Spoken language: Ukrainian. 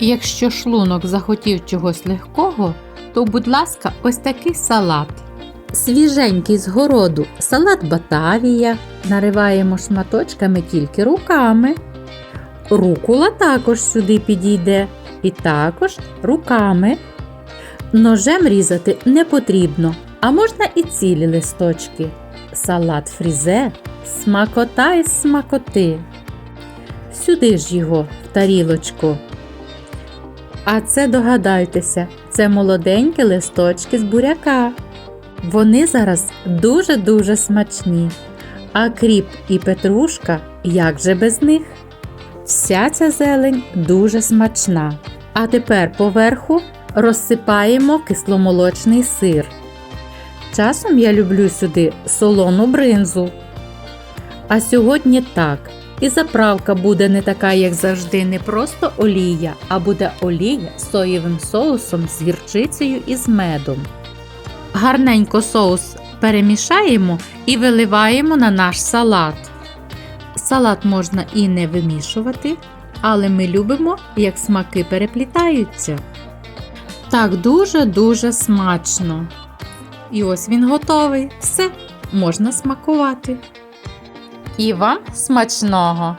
Якщо шлунок захотів чогось легкого, то, будь ласка, ось такий салат. Свіженький з городу салат Батавія. Нариваємо шматочками тільки руками. Рукула також сюди підійде. І також руками. Ножем різати не потрібно, а можна і цілі листочки. Салат фрізе смакота із смакоти. Сюди ж його в тарілочку. А це догадайтеся, це молоденькі листочки з буряка. Вони зараз дуже-дуже смачні. А кріп і петрушка як же без них? Вся ця зелень дуже смачна. А тепер поверху розсипаємо кисломолочний сир. Часом я люблю сюди солону бринзу. А сьогодні так. І заправка буде не така, як завжди, не просто олія, а буде олія з соєвим соусом з гірчицею і з медом. Гарненько соус перемішаємо і виливаємо на наш салат. Салат можна і не вимішувати, але ми любимо, як смаки переплітаються. Так дуже-дуже смачно. І ось він готовий. Все, можна смакувати. І вам смачного!